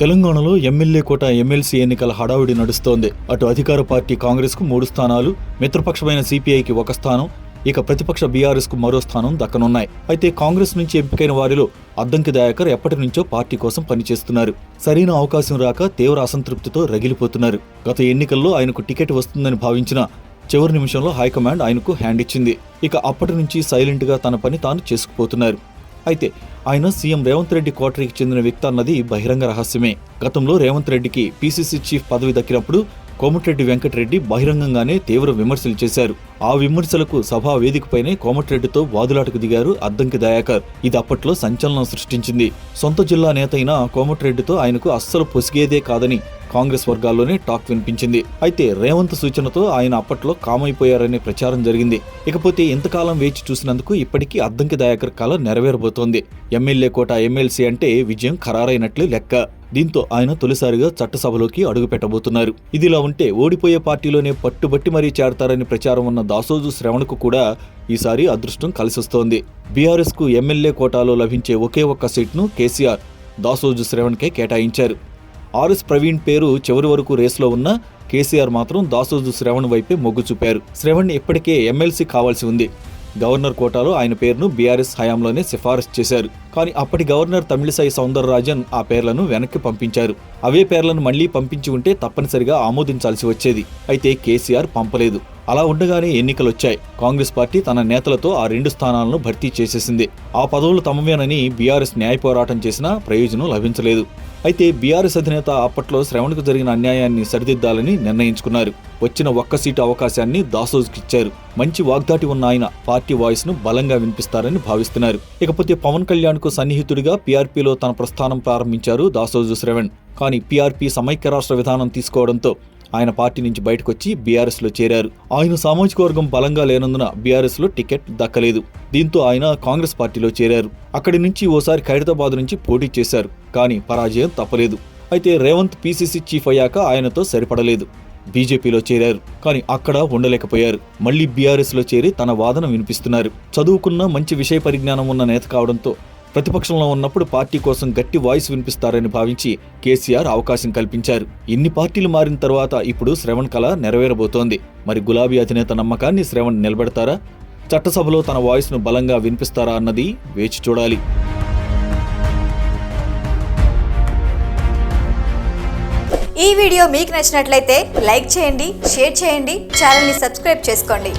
తెలంగాణలో MLA quota MLC ఎన్నికల హడావుడి నడుస్తోంది. అటు అధికార పార్టీ కాంగ్రెస్కు మూడు స్థానాలు మిత్రపక్షమైన సిపిఐకి ఒక స్థానం ఇక ప్రతిపక్ష బీఆర్ఎస్కు మరో స్థానం దక్కనున్నాయి. అయితే కాంగ్రెస్ నుంచి ఎంపికైన వారిలో అద్దంకి దయాకర్ ఎప్పటి నుంచో పార్టీ కోసం పనిచేస్తున్నారు. సరైన అవకాశం రాక తీవ్ర అసంతృప్తితో రగిలిపోతున్నారు. గత ఎన్నికల్లో ఆయనకు టికెట్ వస్తుందని భావించిన చివరి నిమిషంలో హైకమాండ్ ఆయనకు హ్యాండ్ ఇచ్చింది. ఇక అప్పటి నుంచి సైలెంట్గా తన పని తాను చేసుకుపోతున్నారు. అయితే ఆయన సీఎం రేవంత్ రెడ్డి కోటరీకి చెందిన వ్యక్తి అన్నది బహిరంగ రహస్యమే. గతంలో రేవంత్ రెడ్డికి పీసీసీ చీఫ్ పదవి దక్కినప్పుడు కోమటిరెడ్డి వెంకటరెడ్డి బహిరంగంగానే తీవ్ర విమర్శలు చేశారు. ఆ విమర్శలకు సభా వేదికపైనే కోమటిరెడ్డితో వాదులాటకు దిగారు అద్దంకి దయాకర్. ఇది అప్పట్లో సంచలనం సృష్టించింది. సొంత జిల్లా నేత అయిన కోమటిరెడ్డితో ఆయనకు అస్సలు పొసిగేదే కాదని కాంగ్రెస్ వర్గాల్లోనే టాక్ వినిపించింది. అయితే రేవంత్ సూచనతో ఆయన అప్పట్లో కామైపోయారనే ప్రచారం జరిగింది. ఇకపోతే ఇంతకాలం వేచి చూసినందుకు ఇప్పటికీ అద్దంకి దయాకర్ కాలం నెరవేరబోతోంది. ఎమ్మెల్యే కోట ఎమ్మెల్సీ అంటే విజయం ఖరారైనట్లు లెక్క. దీంతో ఆయన తొలిసారిగా చట్టసభలోకి అడుగుపెట్టబోతున్నారు. ఇదిలా ఉంటే ఓడిపోయే పార్టీలోనే పట్టుబట్టి మరీ చేరతారని ప్రచారం ఉన్న దాసోజు శ్రవణ్కు కూడా ఈసారి అదృష్టం కలిసొస్తోంది. బీఆర్ఎస్కు ఎమ్మెల్యే కోటాలో లభించే ఒకే ఒక్క సీట్ను కేసీఆర్ దాసోజు శ్రవణ్కే కేటాయించారు. ఆర్ఎస్ ప్రవీణ్ పేరు చివరి వరకు రేసులో ఉన్న కేసీఆర్ మాత్రం దాసోజు శ్రవణ్ వైపే మొగ్గు చూపారు. శ్రవణ్ ఇప్పటికే ఎమ్మెల్సీ కావాల్సి ఉంది. గవర్నర్ కోటాలో ఆయన పేరును బీఆర్ఎస్ హయాంలోనే సిఫారసు చేశారు. కానీ అప్పటి గవర్నర్ తమిళిసై సౌందరరాజన్ ఆ పేర్లను వెనక్కి పంపించారు. అవే పేర్లను మళ్ళీ పంపించి ఉంటే తప్పనిసరిగా ఆమోదించాల్సి వచ్చేది. అయితే కేసీఆర్ పంపలేదు. అలా ఉండగానే ఎన్నికలొచ్చాయి. కాంగ్రెస్ పార్టీ తన నేతలతో ఆ రెండు స్థానాలను భర్తీ చేసేసింది. ఆ పదవులు తమవేనని బీఆర్ఎస్ న్యాయ పోరాటం చేసినా ప్రయోజనం లభించలేదు. అయితే బీఆర్ఎస్ అధినేత అప్పట్లో శ్రవణ్కు జరిగిన అన్యాయాన్ని సరిదిద్దాలని నిర్ణయించుకున్నారు. వచ్చిన ఒక్క సీటు అవకాశాన్ని దాసోజ్కిచ్చారు మంచి వాగ్దాటి ఉన్న ఆయన పార్టీ వాయిస్ను బలంగా వినిపిస్తారని భావిస్తున్నారు. ఇకపోతే పవన్ కళ్యాణ్కు సన్నిహితుడిగా పీఆర్పీలో తన ప్రస్థానం ప్రారంభించారు దాసోజు శ్రవణ్. కానీ పీఆర్పీ సమైక్య రాష్ట్ర విధానం తీసుకోవడంతో ఆయన పార్టీ నుంచి బయటకొచ్చి బీఆర్ఎస్లో చేరారు. ఆయన సామాజిక వర్గం బలంగా లేనందున బీఆర్ఎస్లో టికెట్ దక్కలేదు. దీంతో ఆయన కాంగ్రెస్ పార్టీలో చేరారు. అక్కడి నుంచి ఓసారి ఖైరతాబాద్ నుంచి పోటీ చేశారు. కానీ పరాజయం తప్పలేదు. అయితే రేవంత్ పీసీసీ చీఫ్ అయ్యాక ఆయనతో సరిపడలేదు. బీజేపీలో చేరారు. కానీ అక్కడ ఉండలేకపోయారు. మళ్ళీ బీఆర్ఎస్లో చేరి తన వాదన వినిపిస్తున్నారు. చదువుకున్న మంచి విషయ పరిజ్ఞానం ఉన్న నేత కావడంతో ప్రతిపక్షంలో ఉన్నప్పుడు పార్టీ కోసం గట్టి వాయిస్ వినిపిస్తారని భావించి కేసీఆర్ అవకాశం కల్పించారు. ఇన్ని పార్టీలు మారిన తర్వాత ఇప్పుడు శ్రవణ్ కళ నెరవేరబోతోంది. మరి గులాబీ అధినేత నమ్మకాన్ని శ్రవణ్ నిలబెడతారా? చట్టసభలో తన వాయిస్ను బలంగా వినిపిస్తారా అన్నది వేచి చూడాలి. ఈ వీడియో మీకు నచ్చినట్లయితే లైక్ చేయండి షేర్ చేయండి ఛానల్ని సబ్స్క్రైబ్ చేసుకోండి.